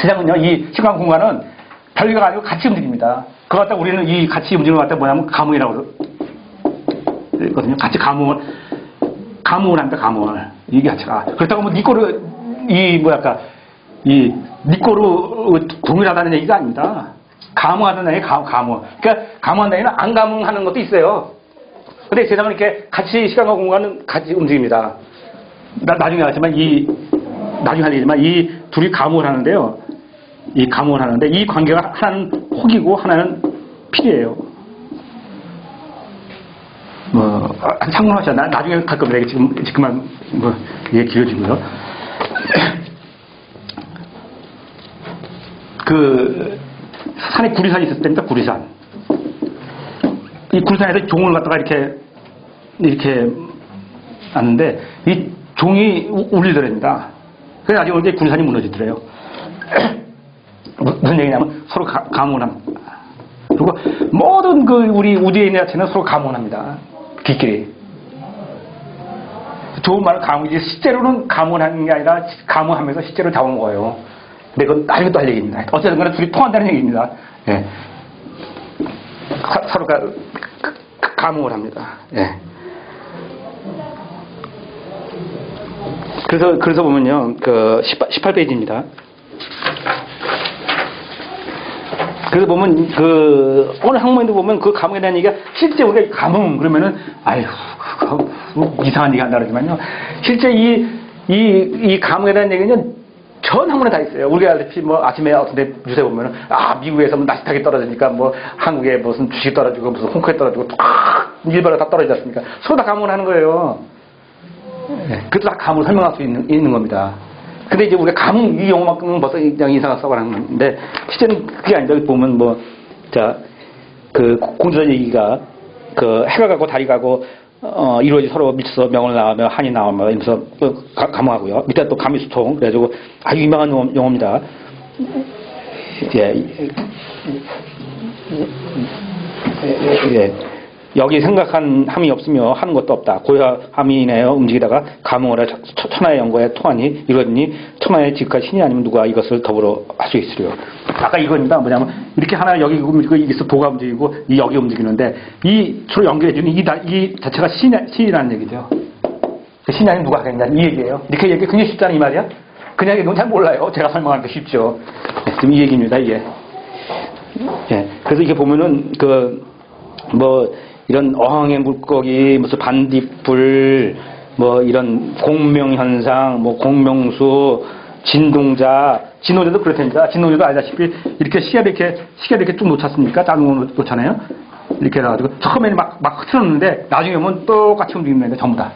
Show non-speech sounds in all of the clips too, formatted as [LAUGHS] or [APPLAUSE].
세상은요, 이 시간 공간은 별개가 아니고 같이 움직입니다. 그거 갖다 우리는 이 같이 움직이는 것 갖다 뭐냐면 감흥이라고 그러거든요. 같이 감흥을, 감흥을 한다, 감흥을. 이게 자체가. 그렇다고 뭐, 니 거를, 이, 뭐랄까, 이, 니 거로 동일하다는 얘기가 아닙니다. 감흥하다는 얘기, 감, 감흥. 그러니까, 감흥한다는 얘기는 안 감흥하는 것도 있어요. 근데 세상은 이렇게 같이 시간과 공간은 같이 움직입니다. 나, 나중에 하지만 이, 나중에 할 얘기지만 이 둘이 감흥을 하는데요. 이 감흥을 하는데 이 관계가 하나는 혹이고 하나는 필이에요. 뭐, 아, 상관없이 나, 나중에 갈 겁니다. 지금, 지금만, 뭐, 이게 길어지고요. [COUGHS] 그, 산에 구리산이 있었을 때입니다, 구리산. 이 구리산에서 종을 갖다가 이렇게, 이렇게 놨는데, 이 종이 우- 울리더랍니다. 그래서 나중에 이제 구리산이 무너지더래요. [COUGHS] 무슨 얘기냐면 서로 가, 감흥을 합니다. 그리고 모든 그 우리 우주에 있는 자체는 서로 감흥합니다. 기끼리. 좋은 말은 감흥이지 실제로는 감흥하는 게 아니라 감흥하면서 실제로 잡아먹어요. 근데 그건 나중에 또 할 얘기입니다. 어쨌든 간에 둘이 통한다는 얘기입니다. 예. 사- 서로가 그- 그- 감흥을 합니다. 예. 그래서, 그래서 보면요, 그, 18, 페이지입니다 그래서 보면, 그, 어느 학문에도 보면 그 감흥에 대한 얘기가 실제 우리가 감흥, 그러면은, 아휴, 그거 뭐 이상한 얘기 한다 그러지만요. 실제 이, 이, 이 감흥에 대한 얘기는 전 학문에 다 있어요. 우리가 알다시피 뭐 아침에 어떤 데 뉴스에 보면은, 아, 미국에서 뭐 나스닥이 떨어지니까 뭐 한국에 무슨 주식 떨어지고 무슨 홍콩에 떨어지고 탁! 일본에 다 떨어지지 않습니까? 서로 다 감흥을 하는 거예요. 예, 그것도 다 감을 설명할 수 있는, 있는 겁니다. 근데 이제 우리가 감, 이 용어만큼은 벌써 그냥 인상을 건데, 실제는 그게 아니다. 보면 뭐, 자, 그 공주전 얘기가, 그 해가 가고 달이 가고, 어, 이루어지 서로 미쳐서 명을 나오며 한이 나오며 이러면서 그 가- 감흥하고요. 밑에 또 감이수통. 그래가지고 아주 유명한 용어, 용어입니다. 예, 예, 예. 여기 생각한 함이 없으며 하는 것도 없다. 고요함이 내어 움직이다가 감흥을 해 천- 천하의 연구에 통하니 이러니 천하의 지극한 신이 아니면 누가 이것을 더불어 할 수 있으려. 아까 이겁니다. 뭐냐면 이렇게 하나 여기 움직이고 이게서 도가 움직이고 이 여기 움직이는데 이 서로 연결해 주는 이, 다- 이 자체가 신, 신이라는 얘기죠. 그 신이 아니면 누가 하겠냐 이 얘기예요. 이렇게 얘기 굉장히 쉽다는 이 말이야. 그냥 이건 잘 몰라요. 제가 설명하는 게 쉽죠. 네, 지금 이 얘기입니다. 이게. 예. 그래서 이게 보면은 그 뭐 이런 어항의 물고기 무슨 반딧불 뭐 이런 공명 현상 뭐 공명수 진동자 진동자도 그렇답니다. 진동자도 알다시피 이렇게 시계를 이렇게 시계를 이렇게 쭉 놓쳤습니까? 짜는 놓잖아요. 이렇게 해가지고 처음에는 막, 막 흐트렀는데 나중에 보면 똑같이 거예요. 전부 다.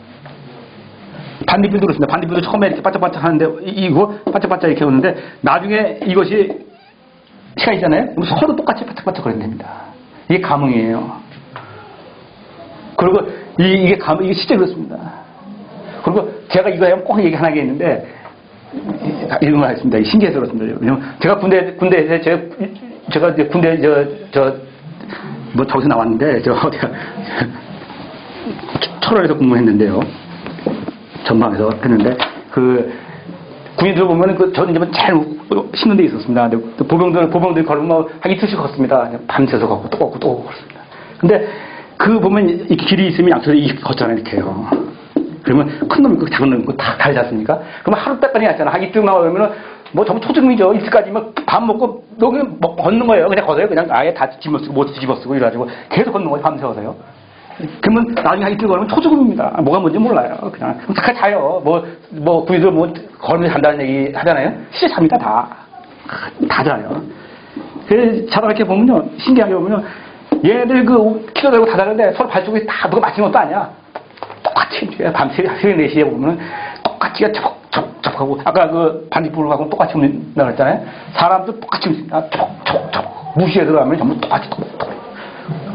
반딧불도 그렇습니다. 반딧불도 처음에 이렇게 반짝반짝 하는데 이- 이거 반짝반짝 이렇게 오는데 나중에 이것이 시간 있잖아요. 그럼 서로 똑같이 반짝반짝 거린답니다. 이게 감흥이에요. 그리고 이, 게 감, 이게 실제 그렇습니다. 그리고 제가 이거 하면 꼭 얘기 하나 있는데 이런 걸 하겠습니다. 신기해서 그렇습니다. 왜냐면 제가 군대 군대에서 제가 제가 이제 군대 저저뭐 저기서 나왔는데 저 어디가 철원에서 근무했는데요. 전방에서 했는데 그 군인들 보면은 그 저는 이제 잘 신는 데 있었습니다. 근데 또 보병들 보병들 걸으면 한 이틀씩 걷습니다. 그냥 밤새서 걷고 또 걷고 또 걷습니다. 근데 그 보면 이 길이 있으면 양쪽에 이렇게 걷잖아요 이렇게요. 그러면 큰 놈 있고 작은 놈 있고 다 다르지 않습니까? 그러면 하루 빼까지 갔잖아. 한 이틀 나오면은 뭐 전부 초중이죠. 이틀까지 막밥 먹고 너무 뭐 걷는 거예요. 그냥 걷어요. 그냥 아예 다 뒤집어 쓰고 못 뒤집어 쓰고 이래가지고 계속 걷는 거예요. 밤새워서요. 그러면 나중에 한 이틀 걸으면 초조금입니다. 뭐가 뭔지 몰라요. 그냥 잠깐 자요. 뭐, 뭐, 구이들 뭐, 걸으면서 잔다는 얘기 하잖아요. 진짜 잡니다, 다. 다 자요. 그래서 자다 이렇게 보면요. 신기하게 보면요. 얘들 그 키로 들고 다 자는데 서로 발쪽이 다 누가 맞힌 것도 아니야. 똑같이 이제 밤 새벽 4시에 보면은 똑같이 척척척 하고 아까 그 반딧불 하고 똑같이 움직인다 그랬잖아요. 사람도 똑같이 움직인다. 무시해 들어가면 전부 똑같이.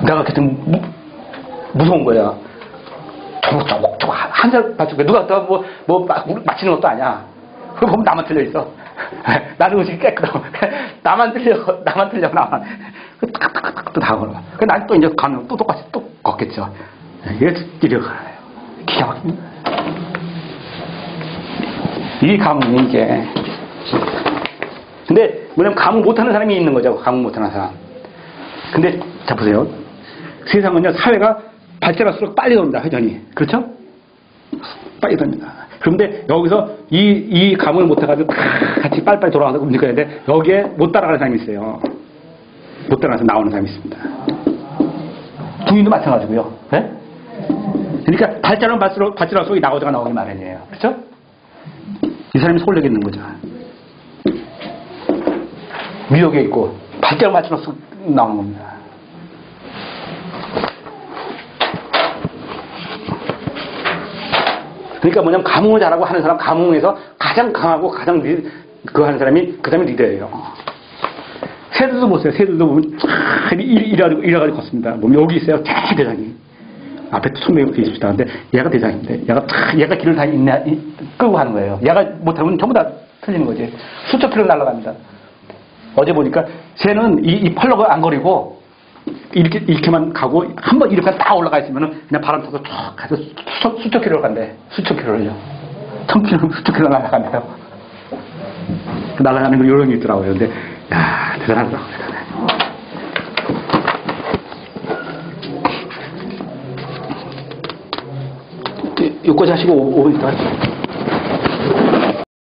내가 그랬더니 무, 무서운 거야. 저저저 한살 맞추고 누가 또 뭐 뭐 맞히는 것도 아니야. 그거 보면 나만 틀려 있어. [LAUGHS] 나는 의식이 깨끗하고 [LAUGHS] 나만 틀려 나만 틀려 나만 또다 걸어. 그난또 이제 가면 또 똑같이 또 걷겠죠. 이게 이래 가요. 기가 막힙니다. 이 감흥이 이게. 근데 뭐냐면 감흥 못하는 사람이 있는 거죠. 감흥 못하는 사람. 근데 자 보세요. 세상은요 사회가 발전할수록 빨리 돈다 회전이 그렇죠? 빨리 돕니다. 그런데 여기서 이, 이 감을 못해가지고 다 같이 빨리빨리 돌아가서 움직여야 되는데 여기에 못 따라가는 사람이 있어요. 못 따라가서 나오는 사람이 있습니다. 중인도 마찬가지고요. 네? 그러니까 발전은 발전할수록, 발전할수록 이 나오자가 나오기 마련이에요. 그렇죠? 이 사람이 소울력이 있는 거죠. 위력에 있고 발전을 발전할수록 나오는 겁니다. 그러니까 뭐냐면 감흥을 잘하고 하는 사람 감흥에서 가장 강하고 가장 리, 그 하는 사람이 그 사람이 리더예요. 새들도 보세요. 새들도 보면 쫙 이래가지고 이래가지고 걷습니다. 보면 여기 있어요. 쫙 대장이 앞에 천명이 붙어 있습니다. 근데 얘가 대장인데 얘가 쫙 얘가 길을 다 이- 끌고 가는 거예요. 얘가 못하면 전부 다 틀리는 거지. 수천 킬로 날아갑니다. 어제 보니까 새는 이, 이 펄럭을 안 거리고 이렇게 이렇게만 가고 한 번 이렇게 딱 올라가 있으면은 그냥 바람 타고 쭉 가서 수천, 수천 킬로를 간대. 수천 킬로를요. 천 킬로, 수천 킬로 날아간대요. 그 날아가는 거 요령이 있더라고요. 근데 야 대단하더라고요. 대단해. 여기까지 하시고 5분 있다가